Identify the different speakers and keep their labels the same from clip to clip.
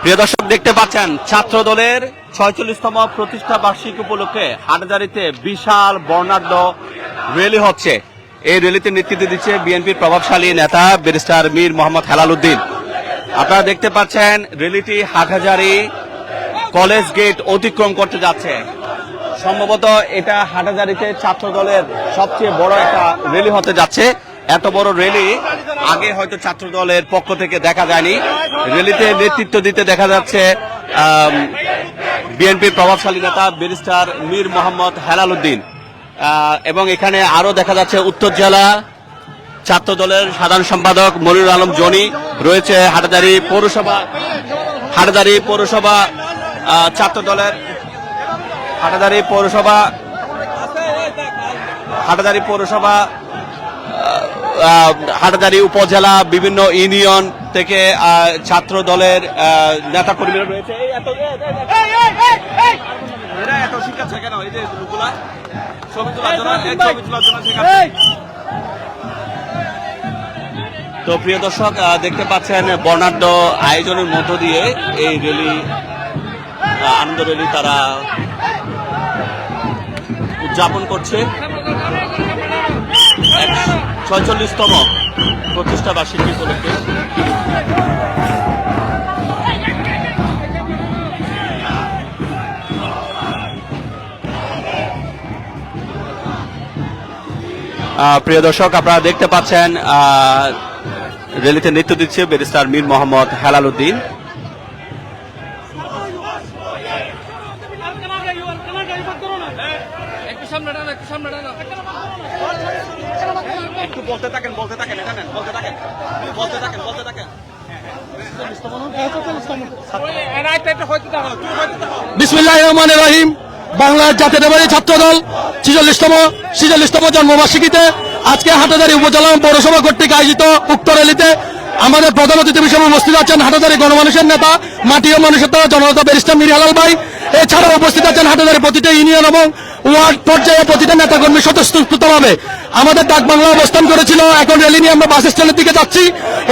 Speaker 1: প্রিয় দর্শক, দেখতে পাচ্ছেন ছাত্র দলের ছয়চল্লিশতম প্রতিষ্ঠা বার্ষিকী উপলক্ষে হাটজারিতে বিশাল বর্ণাঢ্য র্যালি হচ্ছে। এই র্যালিতে নেতৃত্ব দিচ্ছে বিএনপির প্রভাবশালী নেতা ব্যারিস্টার মীর মোহাম্মদ হেলাল উদ্দিন। আপনারা দেখতে পাচ্ছেন, র্যালিটি হাটহাজারি কলেজ গেট অতিক্রম করতে যাচ্ছে। সম্ভবত এটা হাটাজারিতে ছাত্র দলের সবচেয়ে বড় একটা র্যালি হতে যাচ্ছে। এত বড় র্যালি আগে হয়তো ছাত্র দলের পক্ষ থেকে দেখা যায়নি। র্যালিতে নেতৃত্ব দিতে দেখা যাচ্ছে বিএনপির প্রভাবশালী নেতা ব্যারিস্টার মীর মোহাম্মদ হেলাল উদ্দিন এবং এখানে আরও দেখা যাচ্ছে, উত্তর জেলা ছাত্র দলের সাধারণ সম্পাদক মনিরুল আলম জনি রয়েছে হাটাজারি পৌরসভা হাটাজারি পৌরসভা ছাত্র দলের হাটাদারি পৌরসভা হাটাদারি পৌরসভা হাটাদারি উপজেলা বিভিন্ন ইউনিয়ন থেকে ছাত্র দলের নেতা কর্মীরা রয়েছে এত- এই- এই- এই- এরা এত শিখাচ্ছে কেন? এই যে লোকগুলা? ছবি তোলার জন্য, ছবি তোলার জন্য তো প্রিয় দর্শক দেখতে পাচ্ছেন বর্ণাঢ্য আয়োজনের মধ্য দিয়ে এই আহ, আনন্দ র্যালি তারা উদযাপন করছে ছয়চল্লিশতম প্রতিষ্ঠা বার্ষিকী উপলক্ষে প্রিয় দর্শক আপনারা দেখতে পাচ্ছেন আহ, র্যালিতে নেতৃত্ব দিচ্ছে ব্যারিস্টার মীর মোহাম্মদ হেলাল উদ্দিন।
Speaker 2: সামনে একটু সামনে টানো
Speaker 1: একটু বলতে থাকেন বলতে থাকেন এটা নেন, বলতে থাকেন। বলতে থাকেন বলতে থাকেন।
Speaker 3: রহমান কর্তৃক আয়োজিত আমাদের প্রধান অতিথি হিসেবে উপস্থিত আছেন হাটাদারি গণমানুষের নেতা, মাটি ও মানুষের নেতা জনতা ব্যারিস্টার মির হালাল ভাই এছাড়াও উপস্থিত আছেন হাটাদারি প্রতিটা ইউনিয়ন এবং ওয়ার্ড পর্যায়ে প্রতিটা নেতাকর্মী স্বতঃস্ফূর্তভাবে। আমাদের ডাক বাংলা অবস্থান করেছিল, এখন র্যালি নিয়ে আমরা বাস স্ট্যান্ডের দিকে যাচ্ছি।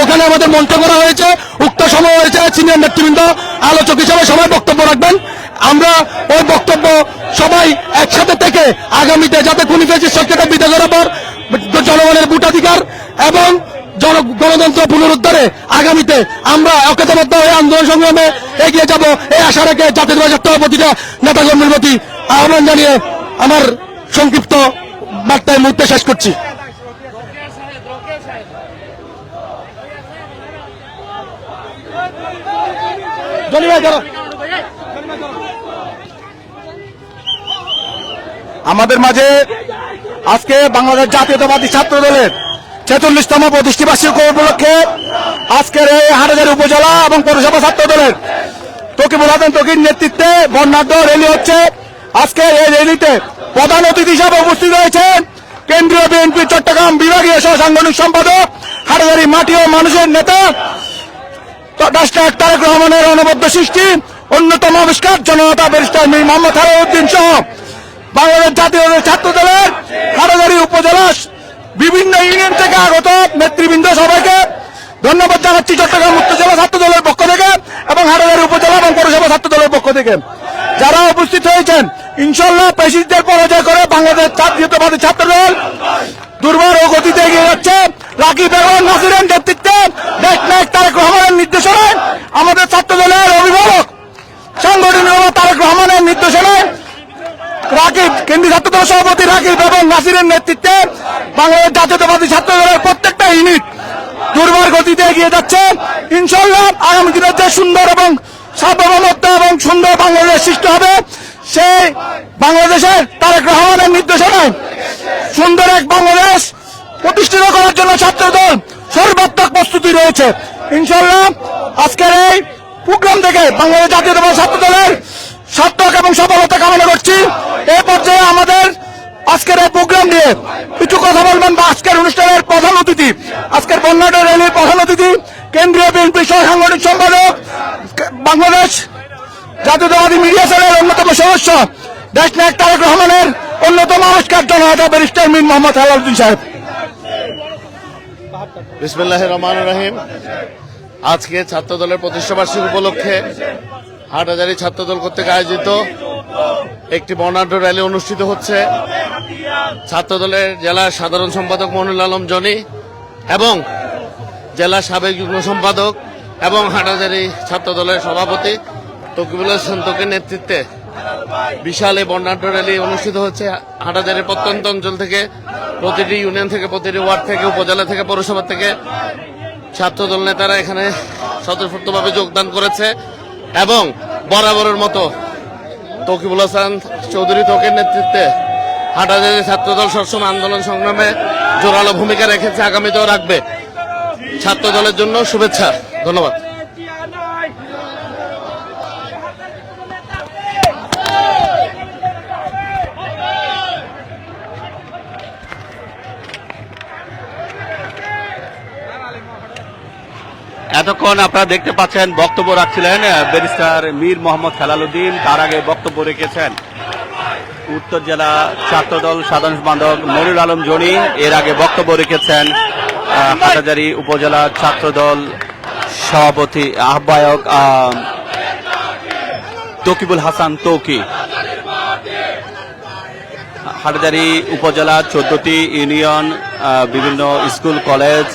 Speaker 3: ওখানে আমাদের মঞ্চ করা হয়েছে, উক্ত সময় হয়েছে সিনিয়র নেতৃবৃন্দ, আলোচক হিসেবে সবাই বক্তব্য রাখবেন। আমরা ওই বক্তব্য সবাই একসাথে থেকে আগামীতে যাতে খুনি ফেসিস সরকারটা বিদায় করার জনগণের ভোটাধিকার এবং গণতন্ত্র পুনরুদ্ধারে আগামীতে আমরা ঐক্যতাবদ্ধ হয়ে আন্দোলন সংগ্রামে এগিয়ে যাব। এই আশা রেখে জাতীয় প্রতিটা নেতাকর্মীর প্রতি আহ্বান জানিয়ে আমার সংক্ষিপ্ত বার্তায় মুহূর্তে শেষ করছি। আমাদের মাঝে আজকে বাংলাদেশ জাতীয়তাবাদী ছাত্র দলের ছেচল্লিশতম প্রতিষ্ঠি উপলক্ষে আজকের এই হাটাজারি উপজেলা এবং পৌরসভা ছাত্র দলের তকিবুল হাসান তকির নেতৃত্বে বর্ণাঢ্য র্যালি হচ্ছে। আজকে এই র্যালিতে প্রধান অতিথি হিসাবে উপস্থিত রয়েছেন কেন্দ্রীয় বিএনপি চট্টগ্রাম বিভাগীয় সহ সাংগঠনিক সম্পাদক হাটাজারি মাটি ও মানুষের নেতা ডাক্তার তারেক রহমানের অনবদ্য সৃষ্টি, অন্যতম আবিষ্কার জনতা ব্যারিস্টার মীর মোহাম্মদ হারাউদ্দিন সহ বাংলাদেশ জাতীয় ছাত্র দলের হাটাজারি উপজেলা বিভিন্ন ইউনিয়ন থেকে আগত নেতৃবৃন্দ সবাইকে ধন্যবাদ জানাচ্ছি চট্টগ্রাম উত্তর জেলা ছাত্র দলের পক্ষ থেকে এবং হাটাজারি উপজেলা এবং পৌরসভা ছাত্র দলের পক্ষ থেকে। যারা উপস্থিত হয়েছেন ইনশাল্লাহ পেশিদের পরাজয় করে বাংলাদেশ জাতীয়তাবাদী ছাত্র দল দুর্বার ও গতিতে এগিয়ে যাচ্ছে। রাকি এবং নাসিরের নেতৃত্বে দেশ নায়ক তারেক রহমানের নির্দেশনায় আমাদের ছাত্র দলের অভিভাবক, সাংগঠনিক তারেক রহমানের কেন্দ্রীয় ছাত্র দল সভাপতি রাকিব এবং নাসিরের নেতৃত্বে বাংলাদেশ জাতীয়তাবাদী ছাত্র দলের প্রত্যেকটা ইউনিট দুর্বার গতিতে এগিয়ে যাচ্ছে। ইনশাল্লাহ আগামী দিনের যে সুন্দর এবং সার্বভৌমত্ব এবং সুন্দর বাংলাদেশ সৃষ্টি হবে, সেই বাংলাদেশের তারেক রহমানের নির্দেশনায় সুন্দর এক বাংলাদেশ প্রতিষ্ঠিত করার জন্য ছাত্র দল সর্বাত্মক প্রস্তুতি রয়েছে। ইনশাল্লাহ আজকের এই প্রোগ্রাম থেকে বাংলাদেশ জাতীয়তাবাদী ছাত্র দলের সার্থক এবং সফলতা কামনা করছি। এই পর্যায়ে আমাদের আজকের এই প্রোগ্রাম নিয়ে কিছু কথা বলবেন বা আজকের অনুষ্ঠানের প্রধান অতিথি, আজকের বন্যাঢ্য র্যালির প্রধান অতিথি, কেন্দ্রীয় বিএনপি সাংগঠনিক সম্পাদক, বাংলাদেশ জাতীয়তাবাদী মিডিয়া সেলের অন্যতম সদস্য, দেশ নায়ক তারেক রহমানের অন্যতম আবিষ্কার জনতা ব্যারিস্টার মিন মোহাম্মদ হেলালুদ্দিন সাহেব।
Speaker 4: বিসমুল্লাহ রহমান রহিম। আজকে ছাত্র দলের প্রতিষ্ঠাবার্ষিকী উপলক্ষে হাটহাজারি ছাত্র দল কর্তৃক আয়োজিত একটি বর্ণাঢ্য র্যালি অনুষ্ঠিত হচ্ছে। ছাত্র দলের জেলা সাধারণ সম্পাদক মনুল আলম জনি এবং জেলা সাবেক যুগ্ম সম্পাদক এবং হাটহাজারি ছাত্র দলের সভাপতি তকিবুল হাসান তোকের নেতৃত্বে বিশাল এই বর্ণাঢ্য র্যালি অনুষ্ঠিত হচ্ছে। হাটাজারির প্রত্যন্ত অঞ্চল থেকে প্রতিটি ইউনিয়ন থেকে, প্রতিটি ওয়ার্ড থেকে, উপজেলা থেকে, পৌরসভা থেকে ছাত্রদল নেতারা এখানে স্বতঃস্ফূর্তভাবে যোগদান করেছে। এবং বরাবরের মতো তকিবুল হাসান চৌধুরী তোকের নেতৃত্বে হাটাজারি ছাত্রদল সবসময় আন্দোলন সংগ্রামে জোরালো ভূমিকা রেখেছে, আগামীতেও রাখবে। ছাত্রদলের জন্য শুভেচ্ছা। ধন্যবাদ।
Speaker 1: এতক্ষণ আপনারা দেখতে পাচ্ছেন বক্তব্য রাখছিলেন ব্যারিস্টার মীর মোহাম্মদ খেলালুদ্দিন। তার আগে বক্তব্য রেখেছেন উত্তর জেলা ছাত্রদল সাধারণ সম্পাদক মনির আলম জনি। এর আগে বক্তব্য রেখেছেন হাটাজারি উপজেলা ছাত্রদল সভাপতি আহ্বায়ক আহ, তকিবুল হাসান তৌকি। হাটজারি উপজেলা চোদ্দটি ইউনিয়ন বিভিন্ন স্কুল কলেজ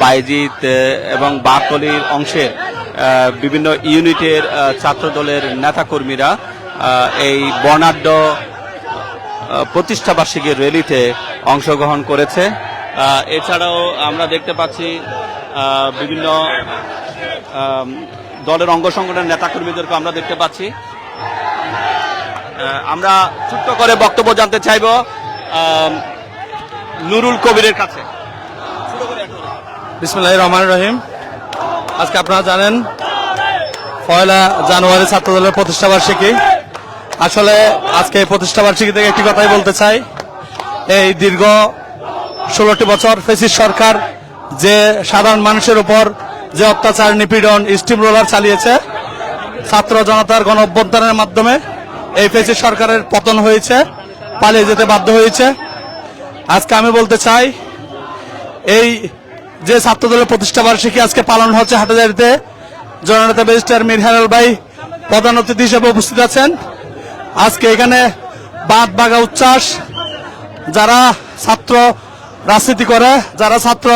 Speaker 1: বাইজিত এবং বাকলির আহ, বিভিন্ন ইউনিটের আহ, ছাত্র দলের নেতাকর্মীরা এই বর্ণাঢ্য আহ, প্রতিষ্ঠাবার্ষিকী র্যালিতে অংশগ্রহণ করেছে। এছাড়াও আমরা দেখতে পাচ্ছি বিভিন্ন দলের অঙ্গ সংগঠনের নেতাকর্মীদেরকে আমরা দেখতে পাচ্ছি। আমরা ছোট্ট করে বক্তব্য জানতে চাইব নুরুল কবিরের কাছে।
Speaker 5: বিসমুল্লাহ রহমান রহিম। আজকে আপনারা জানেন, পয়লা জানুয়ারি ছাত্রদলের প্রতিষ্ঠাবার্ষিকী আসলে আজকে প্রতিষ্ঠাবার্ষিকী থেকে একটি কথাই বলতে চাই। এই দীর্ঘ ষোলোটি বছর ফেসিস সরকার যে সাধারণ মানুষের উপর যে অত্যাচার, নিপীড়ন স্টিম রোলার চালিয়েছে, ছাত্র জনতার গণ মাধ্যমে এই ফেসিস সরকারের পতন হয়েছে, পালিয়ে যেতে বাধ্য হয়েছে। আজকে আমি বলতে চাই, এই যে ছাত্রদলের প্রতিষ্ঠা বার্ষিকী আজকে পালন হচ্ছে হাটাজারিতে জননেতা ব্যারিস্টার মীর ভাই প্রধান অতিথি হিসেবে উপস্থিত আছেন। আজকে এখানে বাদ বাগা উচ্ছ্বাস, যারা ছাত্র রাজনীতি করে, যারা ছাত্র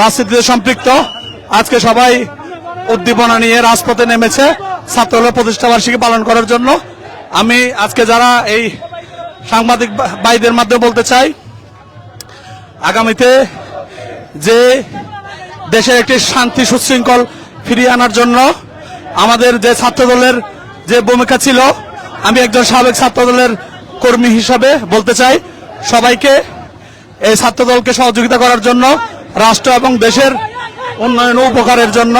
Speaker 5: রাজনীতিতে সম্পৃক্ত, আজকে সবাই উদ্দীপনা নিয়ে রাজপথে নেমেছে ছাত্রদলের প্রতিষ্ঠা বার্ষিকী পালন করার জন্য। আমি আজকে যারা এই সাংবাদিক ভাইদের মাধ্যমে বলতে চাই, আগামীতে যে দেশের একটি শান্তি সুশৃঙ্খল ফিরিয়ে আনার জন্য আমাদের যে ছাত্রদলের যে ভূমিকা ছিল, আমি একজন সাবেক ছাত্রদলের কর্মী হিসাবে বলতে চাই, সবাইকে এই ছাত্রদলকে সহযোগিতা করার জন্য, রাষ্ট্র এবং দেশের উন্নয়ন উপকারের জন্য,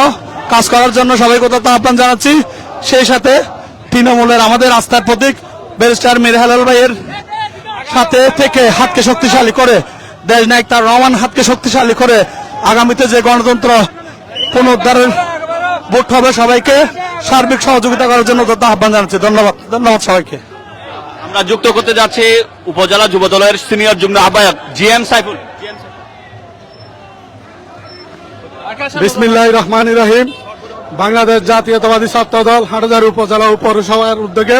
Speaker 5: কাজ করার জন্য সবাইকে আহ্বান জানাচ্ছি। সেই সাথে তৃণমূলের আমাদের আস্থার প্রতীক ব্যারিস্টার মীর হেলাল ভাইয়ের সাথে থেকে হাতকে শক্তিশালী করে দেশ নায়ক তার রহমান হাতকে শক্তিশালী করে আগামীতে যে গণতন্ত্র পুনরুদ্ধারের ভোট হবে সবাইকে সার্বিক সহযোগিতা করার জন্য আহ্বান জানাচ্ছি। ধন্যবাদ। ধন্যবাদ সবাইকে।
Speaker 1: আমরা যুক্ত করতে যাচ্ছি উপজেলা যুব দলের সিনিয়র যুগ্ম আহ্বায়ক জি এম সাইফুল
Speaker 5: বিসমিল্লাহ রহমান রহিম। বাংলাদেশ জাতীয়তাবাদী ছাত্র দল হাটাজার উপজেলা পৌরসভার উদ্যোগে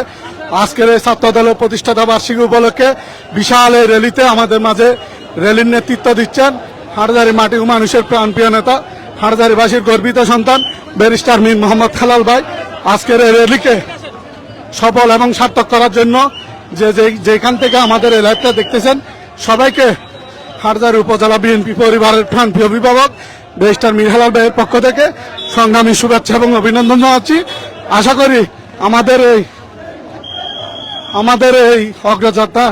Speaker 5: আজকের এই ছাত্র দলের প্রতিষ্ঠাতা বার্ষিকী উপলক্ষে বিশাল এই র্যালিতে আমাদের মাঝে র্যালির নেতৃত্ব দিচ্ছেন হাটাজারি মাটি মানুষের প্রাণপ্রিয় নেতা হাটাজারিবাসীর গর্বিত সন্তান, ব্যারিস্টার মীর মোহাম্মদ খালাল ভাই। আজকের এই র্যালিকে সফল এবং সার্থক করার জন্য যে যেখান থেকে আমাদের এই দেখতেছেন, সবাইকে হাটদার উপজেলা বিএনপি পরিবারের প্রাণপ্রিয় অভিভাবক ব্যারিস্টার মিরহালাল ভাইয়ের পক্ষ থেকে সংগ্রামী শুভেচ্ছা এবং অভিনন্দন জানাচ্ছি। আশা করি আমাদের এই আমাদের এই অগ্রযাত্রা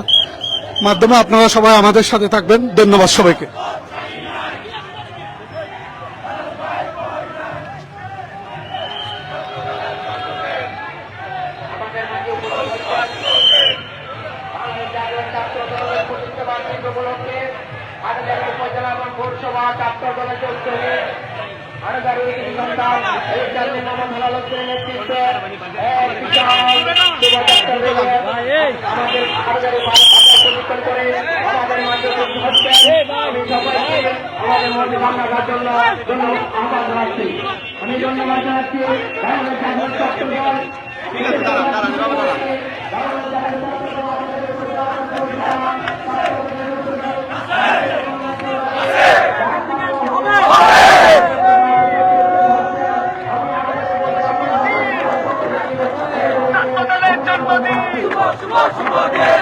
Speaker 5: মাধ্যমে আপনারা সবাই আমাদের সাথে থাকবেন। ধন্যবাদ সবাইকে।
Speaker 6: আমাদের মধ্যে বাংলার জন্য জন্য আহ্বান জানাচ্ছি।
Speaker 1: ঠিক আছে দাঁড়ান দাঁড়ান এভাবে দাঁড়ান
Speaker 7: আলাল ভাইয়ের পক্ষ থেকে শুভেচ্ছা